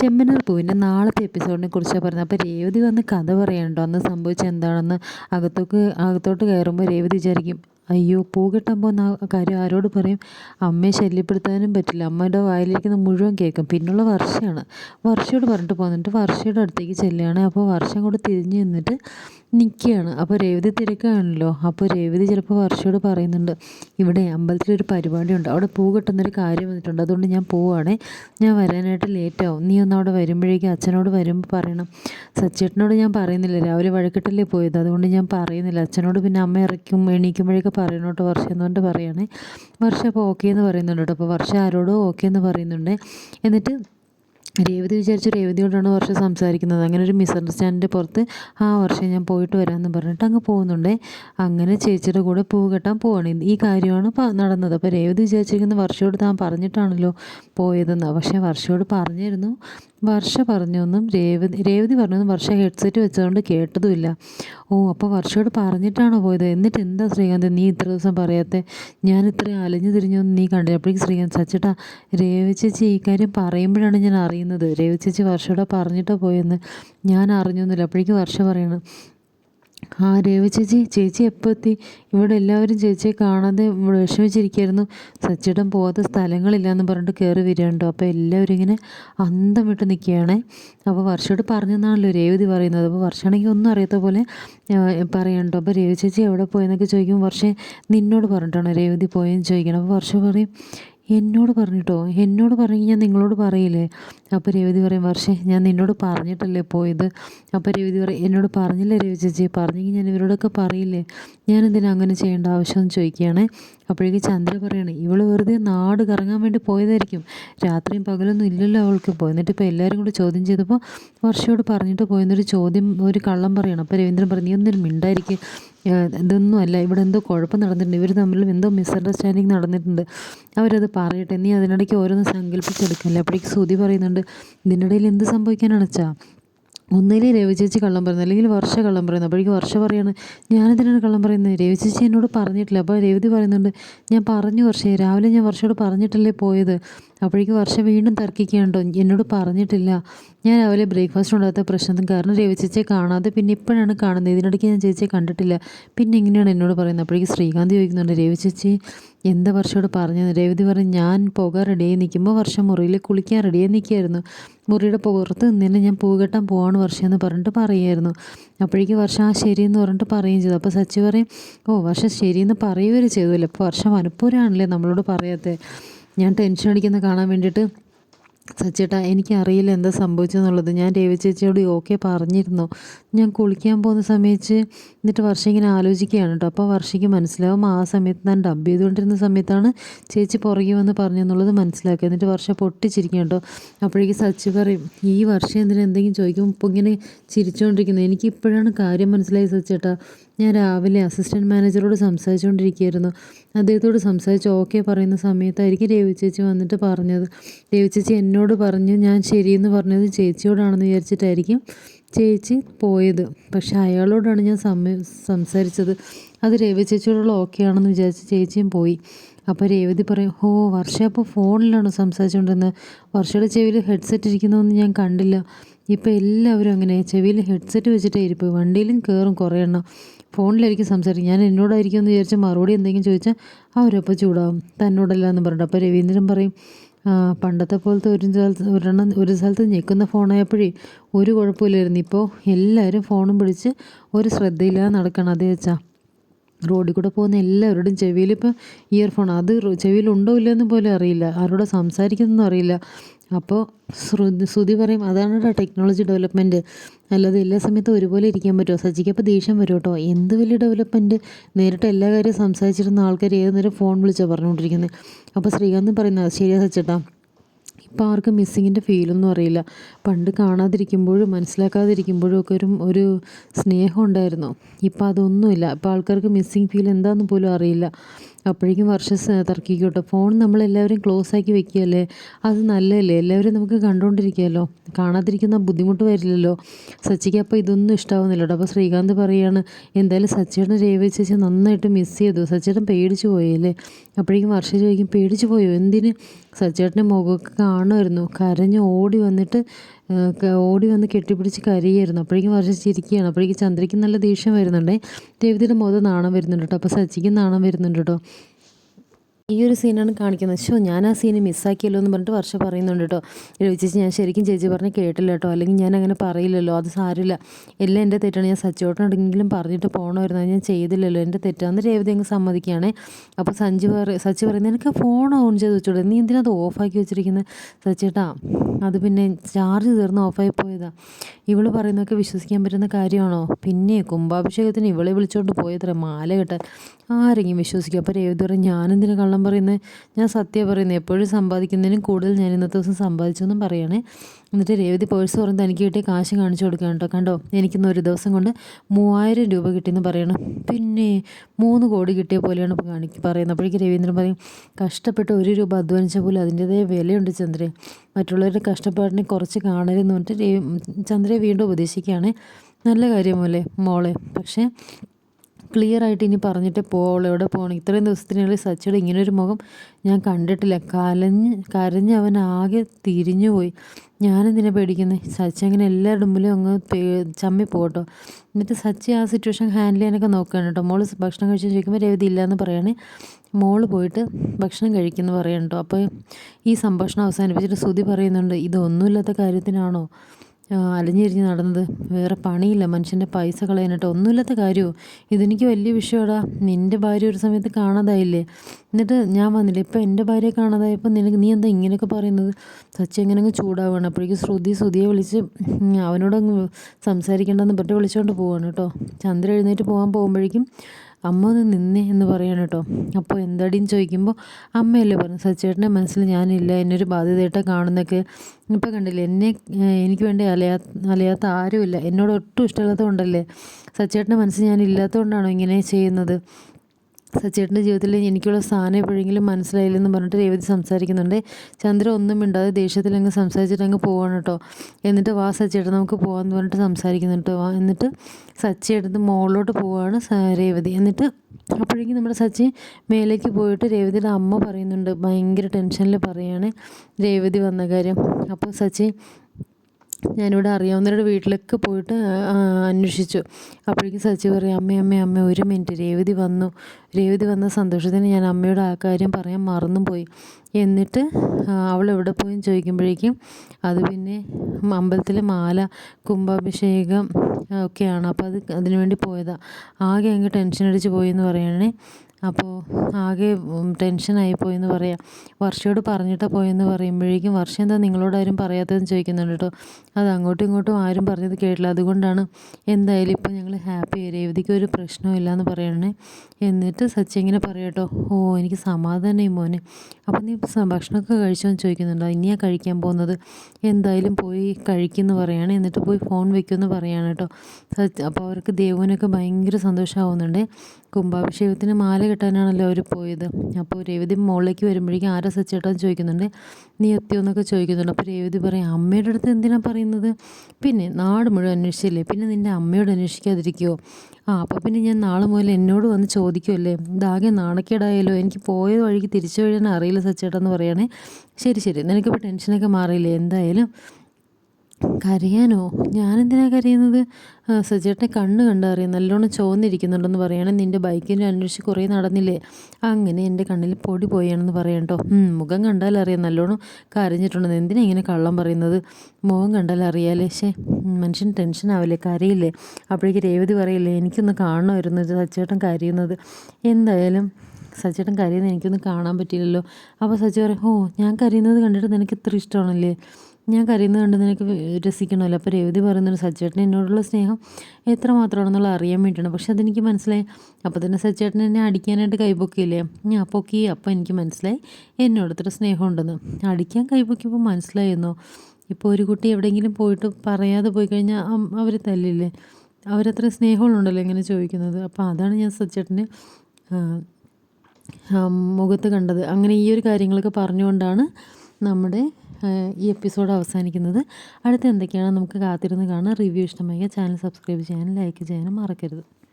ചെമ്മനൂർ പൂവിന്റെ നാളത്തെ എപ്പിസോഡിനെ കുറിച്ചാണ് പറഞ്ഞത്. അപ്പോൾ രേവതി വന്ന് കഥ പറയണ്ടോ അന്ന് സംഭവിച്ചത് എന്താണെന്ന് അകത്തോക്ക് അകത്തോട്ട് കയറുമ്പോൾ രേവതി വിചാരിക്കും അയ്യോ പൂ കെട്ടാൻ പോകുന്ന കാര്യം ആരോട് പറയും? അമ്മയെ ശല്യപ്പെടുത്താനും പറ്റില്ല. അമ്മയുടെ വായിലിരിക്കുന്ന മുഴുവൻ കേൾക്കും. പിന്നുള്ള വർഷയാണ് വർഷയോട് പറഞ്ഞിട്ട് പോകുന്നുണ്ട് വർഷയുടെ അടുത്തേക്ക് ചെല്ലുകയാണ്. അപ്പോൾ വർഷം കൂടെ തിരിഞ്ഞ് നിന്നിട്ട് നിൽക്കുകയാണ് അപ്പോൾ രേവതി തിരക്കാണല്ലോ. അപ്പോൾ രേവതി ചിലപ്പോൾ വർഷയോട് പറയുന്നുണ്ട് ഇവിടെ അമ്പലത്തിലൊരു പരിപാടിയുണ്ട്. അവിടെ പൂ കിട്ടുന്നൊരു കാര്യം വന്നിട്ടുണ്ട്. അതുകൊണ്ട് ഞാൻ പോവുകയാണേ ഞാൻ വരാനായിട്ട് ലേറ്റാവും. നീ ഒന്ന് അവിടെ വരുമ്പോഴേക്കും അച്ഛനോട് വരുമ്പോൾ പറയണം. സച്ചേട്ടനോട് ഞാൻ പറയുന്നില്ല. രാവിലെ വഴക്കിട്ടല്ലേ പോയത്. അതുകൊണ്ട് ഞാൻ പറയുന്നില്ല. അച്ഛനോട് പിന്നെ അമ്മ ഇറക്കും എണീക്കുമ്പോഴേക്ക് പറയണോട്ട് വർഷം എന്നുകൊണ്ട് പറയണേ. വർഷം അപ്പോൾ ഓക്കെ എന്ന് പറയുന്നുണ്ട് കേട്ടോ. അപ്പോൾ വർഷം ആരോടോ ഓക്കെ എന്ന് പറയുന്നുണ്ട്. എന്നിട്ട് രേവതി വിചാരിച്ചു രേവതിയോടാണ് വർഷം സംസാരിക്കുന്നത്. അങ്ങനെ ഒരു മിസ്അണ്ടർസ്റ്റാൻഡിന്റെ പുറത്ത് ആ വർഷം ഞാൻ പോയിട്ട് വരാമെന്ന് പറഞ്ഞിട്ട് അങ്ങ് പോകുന്നുണ്ട്. അങ്ങനെ ചേച്ചിയുടെ കൂടെ പൂ കെട്ടാൻ പോവാണ്. ഈ കാര്യമാണ് നടന്നത്. അപ്പോൾ രേവതി വിചാരിച്ചിരിക്കുന്ന വർഷയോട് താൻ പറഞ്ഞിട്ടാണല്ലോ പോയതെന്ന്. പക്ഷേ വർഷയോട് പറഞ്ഞിരുന്നു. വർഷ പറഞ്ഞൊന്നും രേവതി രേവതി പറഞ്ഞൊന്നും വർഷ ഹെഡ്സെറ്റ് വെച്ചതുകൊണ്ട് കേട്ടതുമില്ല. ഓ അപ്പോൾ വർഷയോട് പറഞ്ഞിട്ടാണോ പോയത്? എന്നിട്ട് എന്താ ശ്രീകാന്ത് നീ ഇത്ര ദിവസം പറയാത്തെ? ഞാൻ ഇത്രയും അലഞ്ഞു തിരിഞ്ഞൊന്നും നീ കണ്ടില്ല. അപ്പോഴേക്കും ശ്രീകാന്ത് സച്ചിട്ടാ രേവതി ചേച്ചി ഈ കാര്യം പറയുമ്പോഴാണ് ഞാൻ അറിയുന്നത് രേവതി രവിച്ചേച്ചി വർഷയോടെ പറഞ്ഞിട്ട് പോയെന്ന് ഞാൻ അറിഞ്ഞൊന്നുമില്ല. അപ്പോഴേക്കും വർഷ പറയണം ആ രേവ ചേച്ചി ചേച്ചി എപ്പോൾ എത്തി? ഇവിടെ എല്ലാവരും ചേച്ചിയെ കാണാതെ വിഷമിച്ചിരിക്കുകയായിരുന്നു സച്ചിടം പോകാത്ത സ്ഥലങ്ങളില്ല എന്ന് പറഞ്ഞിട്ട് കയറി വരികയുണ്ടോ അപ്പോൾ എല്ലാവരും ഇങ്ങനെ അന്തം വിട്ട് നിൽക്കുകയാണേ. അപ്പോൾ വർഷയോട് പറഞ്ഞെന്നാണല്ലോ രേവതി പറയുന്നത്. അപ്പോൾ വർഷമാണെങ്കിൽ ഒന്നും അറിയാത്ത പോലെ പറയണ്ടോ? അപ്പോൾ രേവതി ചേച്ചി എവിടെ പോയെന്നൊക്കെ ചോദിക്കുമ്പോൾ വർഷേ നിന്നോട് പറഞ്ഞിട്ടാണോ രേവതി പോയെന്ന് ചോദിക്കണം അപ്പോൾ വർഷ പറയും എന്നോട് പറഞ്ഞിട്ടോ? എന്നോട് പറഞ്ഞു ഞാൻ നിങ്ങളോട് പറയില്ലേ? അപ്പോൾ രേവതി പറയും വർഷേ ഞാൻ നിന്നോട് പറഞ്ഞിട്ടല്ലേ പോയത്? അപ്പോൾ രേവതി പറയും എന്നോട് പറഞ്ഞില്ലേ രവി ചേച്ചി? പറഞ്ഞെങ്കിൽ ഞാൻ ഇവരോടൊക്കെ പറയില്ലേ? ഞാൻ എന്തിനാ അങ്ങനെ ചെയ്യേണ്ട ആവശ്യമെന്ന് ചോദിക്കുകയാണ്. അപ്പോഴേക്ക് ചന്ദ്ര പറയാണ് ഇവൾ വെറുതെ നാട് കറങ്ങാൻ വേണ്ടി പോയതായിരിക്കും. രാത്രിയും പകലൊന്നും ഇല്ലല്ലോ അവൾക്ക്. പോയി എന്നിട്ട് ഇപ്പോൾ എല്ലാവരും കൂടി ചോദ്യം ചെയ്തപ്പോൾ വർഷയോട് പറഞ്ഞിട്ട് പോയെന്നൊരു ചോദ്യം ഒരു കള്ളം പറയണം. അപ്പോൾ രവീന്ദ്രൻ പറഞ്ഞു നീ ഒന്നൊരു മിണ്ടായിരിക്കും. ഇതൊന്നും അല്ല. ഇവിടെ എന്തോ കുഴപ്പം നടന്നിട്ടുണ്ട്. ഇവർ തമ്മിൽ എന്തോ മിസ്അണ്ടർസ്റ്റാൻഡിങ് നടന്നിട്ടുണ്ട്. അവരത് പറയട്ടെ. നീ അതിനിടയ്ക്ക് ഓരോന്ന് സങ്കല്പിച്ചെടുക്കല്ലേ അപ്പോഴേക്ക് ശ്രുതി പറയുന്നുണ്ട് ഇതിനിടയിൽ എന്ത് സംഭവിക്കാനാണ് അച്ഛാ? ഒന്നിലെ രവിചേച്ചി കള്ളം പറയുന്നത് അല്ലെങ്കിൽ വർഷ കള്ളം പറയുന്നത് അപ്പോഴേക്കും വർഷ പറയാണ് ഞാനെന്തിനാണ് കള്ളം പറയുന്നത് രവിചേച്ചി എന്നോട് പറഞ്ഞിട്ടില്ല. അപ്പോൾ രവതി പറയുന്നുണ്ട് ഞാൻ പറഞ്ഞു വർഷേ രാവിലെ ഞാൻ വർഷയോട് പറഞ്ഞിട്ടല്ലേ പോയത്. അപ്പോഴേക്കും വർഷ വീണ്ടും തർക്കിക്കുകയുണ്ടോ എന്നോട് പറഞ്ഞിട്ടില്ല. ഞാൻ രാവിലെ ബ്രേക്ക്ഫാസ്റ്റ് ഉണ്ടാകാത്ത പ്രശ്നത്തിന് കാരണം രവി ചേച്ചിയെ കാണാതെ പിന്നെ ഇപ്പോഴാണ് കാണുന്നത്. ഇതിനിടയ്ക്ക് ഞാൻ ചേച്ചിയെ കണ്ടിട്ടില്ല. പിന്നെ എങ്ങനെയാണ് എന്നോട് പറയുന്നത്? അപ്പോഴേക്കും ശ്രീകാന്ത് ചോദിക്കുന്നുണ്ട് രവി ചേച്ചി എന്താ വർഷയോട് പറഞ്ഞത് രേവതി പറഞ്ഞു ഞാൻ പുക റെഡിയായി നിൽക്കുമ്പോൾ വർഷം മുറിയിൽ കുളിക്കാൻ റെഡിയായി നിൽക്കുകയായിരുന്നു. മുറിയുടെ പുറത്ത് നിന്നെ ഞാൻ പൂ കെട്ടാൻ പോവാണ് വർഷം എന്ന് പറഞ്ഞിട്ട് പറയുമായിരുന്നു. അപ്പോഴേക്കും വർഷം ആ ശരിയെന്ന് പറഞ്ഞിട്ട് പറയുകയും ചെയ്തു. അപ്പോൾ സച്ചി പറയും ഓ വർഷം ശരിയെന്ന് പറയുകയും ചെയ്തുമല്ലോ അപ്പോൾ വർഷം അനുപൂരാണല്ലേ നമ്മളോട് പറയാത്തത് ഞാൻ ടെൻഷൻ അടിക്കുന്ന കാണാൻ വേണ്ടിയിട്ട് സച്ചേട്ടാ എനിക്കറിയില്ല എന്താ സംഭവിച്ചെന്നുള്ളത്. ഞാൻ രവി ചേച്ചിയോട് ഓക്കെ പറഞ്ഞിരുന്നു. ഞാൻ കുളിക്കാൻ പോകുന്ന സമയത്ത് എന്നിട്ട് വർഷം ഇങ്ങനെ ആലോചിക്കുകയാണ് കേട്ടോ. അപ്പോൾ വർഷയ്ക്ക് മനസ്സിലാവും ആ സമയത്ത് ഞാൻ ഡബ് ചെയ്തുകൊണ്ടിരുന്ന സമയത്താണ് ചേച്ചി പുറകെ വന്ന് പറഞ്ഞെന്നുള്ളത് മനസ്സിലാക്കുക. എന്നിട്ട് വർഷം പൊട്ടിച്ചിരിക്കും കേട്ടോ. അപ്പോഴേക്ക് സച്ചി പറയും ഈ വർഷം എന്തിനാ എന്തെങ്കിലും ചോദിക്കുമ്പോൾ ഇപ്പോൾ ഇങ്ങനെ ചിരിച്ചുകൊണ്ടിരിക്കുന്നത് എനിക്കിപ്പോഴാണ് കാര്യം മനസ്സിലായി സച്ചേട്ടാ. ഞാൻ രാവിലെ അസിസ്റ്റന്റ് മാനേജറോട് സംസാരിച്ചുകൊണ്ടിരിക്കുകയായിരുന്നു അദ്ദേഹത്തോട് സംസാരിച്ച് ഓക്കെ പറയുന്ന സമയത്തായിരിക്കും രവി ചേച്ചി വന്നിട്ട് പറഞ്ഞത്. രവി ചേച്ചി എന്നോട് പറഞ്ഞു ഞാൻ ശരിയെന്ന് പറഞ്ഞത് ചേച്ചിയോടാണെന്ന് വിചാരിച്ചിട്ടായിരിക്കും ചേച്ചി പോയത്. പക്ഷെ അയാളോടാണ് ഞാൻ സംസാരിച്ചത്. അത് രവി ചേച്ചിയോടുള്ള ഓക്കെ ആണെന്ന് വിചാരിച്ച് ചേച്ചിയും പോയി. അപ്പോൾ രേവതി പറയും ഹോ വർഷ അപ്പോൾ ഫോണിലാണ് സംസാരിച്ചുകൊണ്ടിരുന്നത് വർഷയുടെ ചെവിയിൽ ഹെഡ്സെറ്റ് ഇരിക്കുന്നതൊന്നും ഞാൻ കണ്ടില്ല. ഇപ്പോൾ എല്ലാവരും അങ്ങനെ ചെവിയിൽ ഹെഡ്സെറ്റ് വെച്ചിട്ടേ ഇരിപ്പ്. വണ്ടിയിലും കയറും കുറേ എണ്ണം. ഫോണിലായിരിക്കും സംസാരിക്കും. ഞാൻ എന്നോടായിരിക്കും എന്ന് വിചാരിച്ചാൽ മറുപടി എന്തെങ്കിലും ചോദിച്ചാൽ അവരപ്പോൾ ചൂടാവും. തന്നോടല്ല എന്ന് പറഞ്ഞിട്ട്. അപ്പോൾ രവീന്ദ്രൻ പറയും പണ്ടത്തെ പോലത്തെ ഒരു സ്ഥലത്ത് ഒരെണ്ണം ഒരു സ്ഥലത്ത് ഞെക്കുന്ന ഫോണായപ്പോഴേ ഒരു കുഴപ്പമില്ലായിരുന്നു. ഇപ്പോൾ എല്ലാവരും ഫോണും പിടിച്ച് ഒരു ശ്രദ്ധയില്ലാതെ നടക്കണം അതേ വെച്ചാൽ റോഡിൽ കൂടെ പോകുന്ന എല്ലാവരുടെയും ചെവിയിൽ ഇപ്പോൾ ഇയർഫോൺ അത് ചെവിയിൽ ഉണ്ടോ ഇല്ലയെന്ന് പോലും അറിയില്ല. ആരോട് സംസാരിക്കുന്നതെന്നും അറിയില്ല. അപ്പോൾ ശ്രുതി ശ്രുതി പറയും അതാണ് കേട്ടോ ടെക്നോളജി ഡെവലപ്മെന്റ് അല്ലാതെ എല്ലാ സമയത്തും ഒരുപോലെ ഇരിക്കാൻ പറ്റുമോ? സജിക്ക് അപ്പോൾ ദേഷ്യം വരും കേട്ടോ. എന്ത് വലിയ ഡെവലപ്മെന്റ് നേരിട്ട് എല്ലാ കാര്യവും സംസാരിച്ചിരുന്ന ആൾക്കാർ ഏത് നേരം ഫോൺ വിളിച്ചാണ് പറഞ്ഞുകൊണ്ടിരിക്കുന്നത് അപ്പോൾ ശ്രീകാന്ത് പറയുന്നത് ശരിയാ സച്ചേട്ടാ. ഇപ്പോൾ ആർക്കും മിസ്സിങ്ങിന്റെ ഫീലൊന്നും അറിയില്ല. പണ്ട് കാണാതിരിക്കുമ്പോഴും മനസ്സിലാക്കാതിരിക്കുമ്പോഴും ഒക്കെ ഒരു ഒരു സ്നേഹം ഉണ്ടായിരുന്നു. ഇപ്പോൾ അതൊന്നുമില്ല. ഇപ്പോൾ ആൾക്കാർക്ക് മിസ്സിങ് ഫീൽ എന്താണെന്ന് പോലും അറിയില്ല. അപ്പോഴേക്കും വർഷസ് തർക്കിക്കോട്ടെ ഫോൺ നമ്മളെല്ലാവരും ക്ലോസ് ആക്കി വെക്കുകയല്ലേ? അത് നല്ലതല്ലേ? എല്ലാവരും നമുക്ക് കണ്ടുകൊണ്ടിരിക്കുകയല്ലോ കാണാതിരിക്കുന്ന ബുദ്ധിമുട്ട് വരില്ലല്ലോ? സച്ചിക്ക് അപ്പോൾ ഇതൊന്നും ഇഷ്ടമാവുന്നില്ല കേട്ടോ. അപ്പോൾ ശ്രീകാന്ത് പറയുകയാണ് എന്തായാലും സച്ചിയുടെ രേവതി ചേച്ചി നന്നായിട്ട് മിസ് ചെയ്തു. സച്ചേട്ടൻ പേടിച്ചു പോയല്ലേ? അപ്പോഴേക്കും വർഷ ചോദിക്കും പേടിച്ചു പോയോ? എന്തിന്? സച്ചേട്ടന്റെ മുഖമൊക്കെ കാണുമായിരുന്നു. കരഞ്ഞ് ഓടി വന്നിട്ട് ഓടി വന്ന് കെട്ടിപ്പിടിച്ച് കരയായിരുന്നു. അപ്പോഴേക്കും വർഷ ചിരിക്കുകയാണ് അപ്പോഴേക്കും ചന്ദ്രയ്ക്ക് നല്ല ദേഷ്യം വരുന്നുണ്ടേ. രേവതിയുടെ മുഖം നാണം വരുന്നുണ്ട് കേട്ടോ അപ്പോൾ സച്ചിക്കും നാണം വരുന്നുണ്ട് കേട്ടോ ഈ ഒരു സീനാണ് കാണിക്കുന്നത്. ഷോ ഞാൻ ആ സീന് മിസ്സാക്കിയല്ലോ എന്ന് പറഞ്ഞിട്ട് വർഷം പറയുന്നുണ്ട് കേട്ടോ. ചോദിച്ചു ഞാൻ ശരിക്കും ചേച്ചി പറഞ്ഞ് കേട്ടില്ല കേട്ടോ. അല്ലെങ്കിൽ ഞാൻ അങ്ങനെ പറയില്ലല്ലോ. അത് സാരില്ല എല്ലാം എന്റെ തെറ്റാണ്. ഞാൻ സച്ചോട്ടനുണ്ടെങ്കിലും പറഞ്ഞിട്ട് പോകണമായിരുന്നു ഞാൻ ചെയ്തില്ലല്ലോ. എന്റെ തെറ്റാന്ന് രേവതി അങ്ങ് സമ്മതിക്കുകയാണ്. അപ്പോൾ സഞ്ജു പറ സച്ചി പറയുന്നത് എനിക്ക് ഫോൺ ഓൺ ചെയ്ത് വെച്ചോളൂ നീ എന്തിനാ അത് ഓഫാക്കി വെച്ചിരിക്കുന്നത്? സച്ചേട്ടാ അത് പിന്നെ ചാർജ് തീർന്ന് ഓഫായി പോയതാ. ഇവൾ പറയുന്നതൊക്കെ വിശ്വസിക്കാൻ പറ്റുന്ന കാര്യമാണോ? പിന്നെ കുംഭാഭിഷേകത്തിന് ഇവളെ വിളിച്ചോണ്ട് പോയത്ര മാല കെട്ടാൻ. ആരെങ്കിലും വിശ്വസിക്കും. അപ്പോൾ രേവതി പറയും ഞാനെന്തിനു കള്ളം പറയുന്നത്. ഞാൻ സത്യം പറയുന്നത് എപ്പോഴും സമ്പാദിക്കുന്നതിനും കൂടുതൽ ഞാൻ ഇന്നത്തെ ദിവസം സമ്പാദിച്ചെന്നും പറയണേ. എന്നിട്ട് രേവതി പേഴ്സ് പറയുന്നത് എനിക്ക് കിട്ടിയ കാശ് കാണിച്ചു കൊടുക്കാൻ കേട്ടോ. കണ്ടോ? എനിക്കിന്ന് ഒരു ദിവസം കൊണ്ട് മൂവായിരം രൂപ കിട്ടിയെന്ന് പറയണം. പിന്നെ മൂന്ന് കോടി കിട്ടിയ പോലെയാണ് ഇപ്പോൾ കാണിക്ക് പറയുന്നത്. അപ്പോഴേക്ക് രവീന്ദ്രൻ പറയും കഷ്ടപ്പെട്ട് ഒരു രൂപ അധ്വാനിച്ച പോലും അതിന്റെതായ വിലയുണ്ട് ചന്ദ്രൻ മറ്റുള്ളവരുടെ കഷ്ടപ്പാടിനെ കുറച്ച് കാണരുതെന്ന് പറഞ്ഞിട്ട് ചന്ദ്രയെ വീണ്ടും ഉപദേശിക്കുകയാണ്. നല്ല കാര്യമല്ലേ മോളെ? പക്ഷേ ക്ലിയർ ആയിട്ട് ഇനി പറഞ്ഞിട്ട് പോവുള്ളൂ എവിടെ പോകണം ഇത്രയും ദിവസത്തിനുള്ളിൽ സച്ചിയുടെ ഇങ്ങനൊരു മുഖം ഞാൻ കണ്ടിട്ടില്ല. കലഞ്ഞ് കരഞ്ഞ് അവൻ ആകെ തിരിഞ്ഞു പോയി. ഞാനെന്തിനാ പേടിക്കുന്നത് സച്ചി അങ്ങനെ എല്ലാവരുടെ മുമ്പിലും അങ്ങ് ചമ്മി പോകട്ടോ എന്നിട്ട് സച്ചി ആ സിറ്റുവേഷൻ ഹാൻഡിൽ ചെയ്യാനൊക്കെ നോക്കുകയാണ് കേട്ടോ. മോൾ ഭക്ഷണം കഴിച്ചു ചോദിക്കുമ്പോൾ രവതി ഇല്ലയെന്ന് പറയാണ്. മോൾ പോയിട്ട് ഭക്ഷണം കഴിക്കുന്നു പറയണം കേട്ടോ. അപ്പോൾ ഈ സംഭാഷണം അവസാനിപ്പിച്ചിട്ട് ശ്രുതി പറയുന്നുണ്ട് ഇതൊന്നുമില്ലാത്ത കാര്യത്തിനാണോ? അലഞ്ഞിരിഞ്ഞ് നടന്നത്. വേറെ പണിയില്ല. മനുഷ്യന്റെ പൈസ കളയാനായിട്ട് ഒന്നുമില്ലാത്ത കാര്യമോ ഇതെനിക്ക് വലിയ വിഷയമാടാ നിന്റെ ഭാര്യ ഒരു സമയത്ത് കാണാതായില്ലേ? എന്നിട്ട് ഞാൻ വന്നില്ല? ഇപ്പം എന്റെ ഭാര്യ കാണാതായപ്പോൾ നിനക്ക് നീ എന്താ ഇങ്ങനെയൊക്കെ പറയുന്നത്? സച്ചി എങ്ങനെ അങ്ങ് ചൂടാവുകയാണ് അപ്പോഴേക്കും ശ്രുതി സുതിയെ വിളിച്ച് അവനോടങ്ങ് സംസാരിക്കേണ്ടെന്ന് പറഞ്ഞിട്ട് വിളിച്ചുകൊണ്ട് പോവാണ് കേട്ടോ. ചന്ദ്ര എഴുന്നേറ്റ് പോകാൻ പോകുമ്പോഴേക്കും അമ്മ ഒന്ന് നിന്നേ എന്ന് പറയണം കേട്ടോ. അപ്പോൾ എന്താടീന്ന് ചോദിക്കുമ്പോൾ അമ്മയല്ലേ പറഞ്ഞു സച്ചേട്ടന്റെ മനസ്സിൽ ഞാനില്ല എന്നൊരു ബാധ്യതയായിട്ട് കാണുന്നൊക്കെ ഇപ്പം കണ്ടില്ലേ? എന്നെ എനിക്ക് വേണ്ടി അലയാ അലയാത്ത ആരുമില്ല. എന്നോട് ഒട്ടും ഇഷ്ടമില്ലാത്തതുകൊണ്ടല്ലേ? സച്ചേട്ടന്റെ മനസ്സിൽ ഞാനില്ലാത്തതുകൊണ്ടാണോ ഇങ്ങനെ ചെയ്യുന്നത്? സച്ചേട്ടന്റെ ജീവിതത്തിൽ എനിക്കുള്ള സ്ഥാനം എപ്പോഴെങ്കിലും മനസ്സിലായില്ലെന്ന് പറഞ്ഞിട്ട് രേവതി സംസാരിക്കുന്നുണ്ട്. ചന്ദ്ര ഒന്നും മിണ്ടാതെ ദേഷ്യത്തിൽ അങ്ങ് സംസാരിച്ചിട്ട് അങ്ങ് പോവാണ് കേട്ടോ. എന്നിട്ട് വാ സച്ചേട്ടൻ നമുക്ക് പോകാമെന്ന് പറഞ്ഞിട്ട് സംസാരിക്കുന്നുണ്ട് വാ എന്നിട്ട് സച്ചിയെടുത്ത് മുകളിലോട്ട് പോവാണ് രേവതി. എന്നിട്ട് അപ്പോഴേക്കും നമ്മുടെ സച്ചി മേലേക്ക് പോയിട്ട് രേവതിയുടെ അമ്മ പറയുന്നുണ്ട്. ഭയങ്കര ടെൻഷനിൽ പറയാണ് രേവതി വന്ന കാര്യം. അപ്പോൾ സച്ചി ഞാനിവിടെ അറിയാവുന്നവരുടെ വീട്ടിലേക്ക് പോയിട്ട് അന്വേഷിച്ചു. അപ്പോഴേക്കും സച്ചി പറയും അമ്മ അമ്മ അമ്മ ഒരു മിനിറ്റ് രേവതി വന്നു. രേവതി വന്ന സന്തോഷത്തിന് ഞാൻ അമ്മയോട് ആ കാര്യം പറയാൻ മറന്നും പോയി എന്നിട്ട് അവൾ എവിടെ പോയി ചോദിക്കുമ്പോഴേക്കും അത് പിന്നെ അമ്പലത്തിലെ മാല കുംഭാഭിഷേകം ഒക്കെയാണ്. അപ്പോൾ അത് അതിനുവേണ്ടി പോയതാണ് ആകെ അങ്ങ് ടെൻഷൻ അടിച്ച് പോയി എന്ന് പറയുകയാണെ. അപ്പോൾ ആകെ ടെൻഷനായി പോയെന്ന് പറയാം. വർഷയോട് പറഞ്ഞിട്ടാണ് പോയെന്ന് പറയുമ്പോഴേക്കും വർഷം എന്താ നിങ്ങളോട് ആരും പറയാത്തതെന്ന് ചോദിക്കുന്നുണ്ട് കേട്ടോ. അത് അങ്ങോട്ടും ഇങ്ങോട്ടും ആരും പറഞ്ഞത് കേട്ടില്ല. അതുകൊണ്ടാണ് എന്തായാലും ഇപ്പോൾ ഞങ്ങൾ ഹാപ്പി രേവതിക്ക് ഒരു പ്രശ്നമില്ല എന്ന് പറയണേ. എന്നിട്ട് സച്ചി ഇങ്ങനെ പറയട്ടോ ഓ എനിക്ക് സമാധാനമായി മോനെ. അപ്പോൾ നീ ഭക്ഷണമൊക്കെ കഴിച്ചോ? എന്ന് ചോദിക്കുന്നുണ്ടോ. ഇനിയാണ് കഴിക്കാൻ പോകുന്നത് എന്തായാലും പോയി കഴിക്കുമെന്ന് പറയാണ്. എന്നിട്ട് പോയി ഫോൺ വെക്കുമെന്ന് പറയാണ് കേട്ടോ. അപ്പോൾ അവർക്ക് ദേവുവിനൊക്കെ ഭയങ്കര സന്തോഷമാവുന്നുണ്ട് കുംഭാഭിഷേകത്തിന് മാല കെട്ടാനാണല്ലോ അവർ പോയത്. അപ്പോൾ രേവതി മുകളിലേക്ക് വരുമ്പോഴേക്കും ആരാ സച്ചേട്ടാന്ന് ചോദിക്കുന്നുണ്ട്. നീ എത്തിയോ എന്നൊക്കെ ചോദിക്കുന്നുണ്ട്. അപ്പോൾ രേവതി പറയും അമ്മയുടെ അടുത്ത് എന്തിനാണ് പറയുന്നത്? പിന്നെ നാട് മുഴുവൻ അന്വേഷിച്ചില്ലേ? പിന്നെ നിന്റെ അമ്മയോട് അന്വേഷിക്കാതിരിക്കുമോ ആ അപ്പോൾ പിന്നെ ഞാൻ നാളെ മുതൽ എന്നോട് വന്ന് ചോദിക്കുമല്ലേ ഇതാകെ നാണക്കേടായാലോ എനിക്ക് പോയ വഴിക്ക് തിരിച്ചു വഴിയാൻ അറിയില്ല സച്ചേട്ടാന്ന് പറയുകയാണെങ്കിൽ ശരി ശരി. നിനക്കിപ്പോൾ ടെൻഷനൊക്കെ മാറിയില്ലേ? എന്തായാലും കരയാനോ? ഞാനെന്തിനാണ് കരയുന്നത്? സജേട്ടനെ കണ്ണ് കണ്ടറിയാം നല്ലോണം ചോന്നിരിക്കുന്നുണ്ടെന്ന് പറയുകയാണെങ്കിൽ നിന്റെ ബൈക്കിന്റെ അന്വേഷിച്ച് കുറേ നടന്നില്ലേ? അങ്ങനെ എന്റെ കണ്ണിൽ പൊടി പോയാണെന്ന് പറയാം കേട്ടോ മുഖം കണ്ടാൽ അറിയാം. നല്ലോണം കരഞ്ഞിട്ടുണ്ടെന്ന്. എന്തിനാ ഇങ്ങനെ കള്ളം പറയുന്നത്? മുഖം കണ്ടാൽ അറിയാലേ. ശേ മനുഷ്യൻ ടെൻഷൻ ആവില്ലേ? കരയില്ലേ? അപ്പോഴേക്ക് രേവതി പറയില്ലേ എനിക്കൊന്ന് കാണണമായിരുന്നു സച്ചേട്ടൻ കരയുന്നത്. എന്തായാലും സച്ചേട്ടൻ കരയുന്നത് എനിക്കൊന്നും കാണാൻ പറ്റിയില്ലല്ലോ. അപ്പോൾ സച്ചി പറയും ഓ ഞാൻ കരയുന്നത് കണ്ടിട്ട് നിനക്ക് ഇത്ര ഇഷ്ടമാണല്ലേ? ഞാൻ കരയുന്നത് കണ്ട് നിനക്ക് രസിക്കണമല്ലോ. അപ്പോൾ രേവതി പറയുന്നൊരു സച്ചേട്ടൻ എന്നോടുള്ള സ്നേഹം എത്ര മാത്രമാണെന്നുള്ള അറിയാൻ വേണ്ടിയാണ്. പക്ഷെ അതെനിക്ക് മനസ്സിലായി. അപ്പോൾ തന്നെ സച്ചേട്ടൻ എന്നെ അടിക്കാനായിട്ട് കൈപൊക്കിയില്ലേ? ഞാൻ പൊക്കി. അപ്പോൾ എനിക്ക് മനസ്സിലായി എന്നോട് ഇത്ര സ്നേഹമുണ്ടെന്ന്. അടിക്കാൻ കൈപൊക്കിയപ്പോൾ മനസ്സിലായിരുന്നോ ഇപ്പോൾ ഒരു കുട്ടി എവിടെയെങ്കിലും പോയിട്ട് പറയാതെ പോയി കഴിഞ്ഞാൽ അവർ തല്ലില്ലേ? അവരത്ര സ്നേഹമുള്ളതുണ്ടല്ലോ ഇങ്ങനെ ചോദിക്കുന്നത്? അപ്പോൾ അതാണ് ഞാൻ സച്ചേട്ടന് മുഖത്ത് കണ്ടത്. അങ്ങനെ ഈ ഒരു കാര്യങ്ങളൊക്കെ പറഞ്ഞുകൊണ്ടാണ് നമ്മുടെ ഈ എപ്പിസോഡ് അവസാനിക്കുന്നത്. അടുത്ത എന്തൊക്കെയാണ് നമുക്ക് കാത്തിരുന്ന് കാണാം. റിവ്യൂ ഇഷ്ടമായ ചാനൽ സബ്സ്ക്രൈബ് ചെയ്യാനും ലൈക്ക് ചെയ്യാനും മറക്കരുത്.